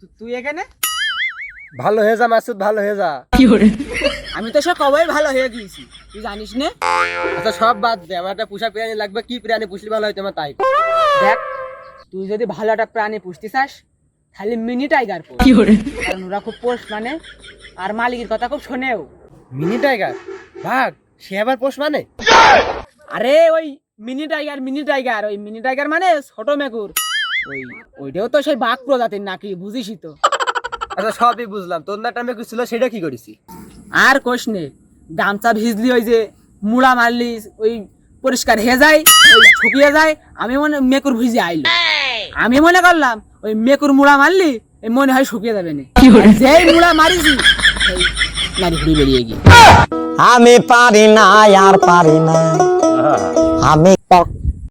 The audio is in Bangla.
তু- তুই এখানে? ভালো হয়ে যা মাসুদ ভালো হয়ে যা। আমি তো সব কবে ভালো হয়ে গিয়েছি। তুই জানিস না? আচ্ছা সব বাদ দে আমার একটা পোষা প্রাণী লাগবে কি প্রাণী পুষলে ভালো হয় তোমার তাই। দেখ তুই যদি ভালো একটা প্রাণী পুষতে চাস খালি মিনি টাইগার পোষ। কারণ ওরা খুব পোষ মানে আর মালিকের কথা খুব শোনেও। Mini tiger? ভাগ সে আবার পোষ মানে? আরে ওই মিনি টাইগার মিনি টাইগার ওই মিনি টাইগার মানে ছোট মেকুর। ওই ওইটাও তো সেই বাঘ প্রজাতির নাকি বুঝিসই তো। আচ্ছা সবই বুঝলাম। তোর না টাইমে ছিল সেটা কি করেছি? আর কোষ নে গামছা ভিজলি ওই যে মুড়া মারলি ওই পরিষ্কার হয়ে যায় ওই শুকিয়ে যায় আমি মনে মেকুর ভিজে আইলো। আমি মনে করলাম ওই মেকুর মুড়া মারলি এই মনে হয় শুকিয়ে যাবে না। যেই মুড়া মারিছি নারী ঘুরি বেরিয়ে গিয়ে। আমি পারি না আর পারি না। আমি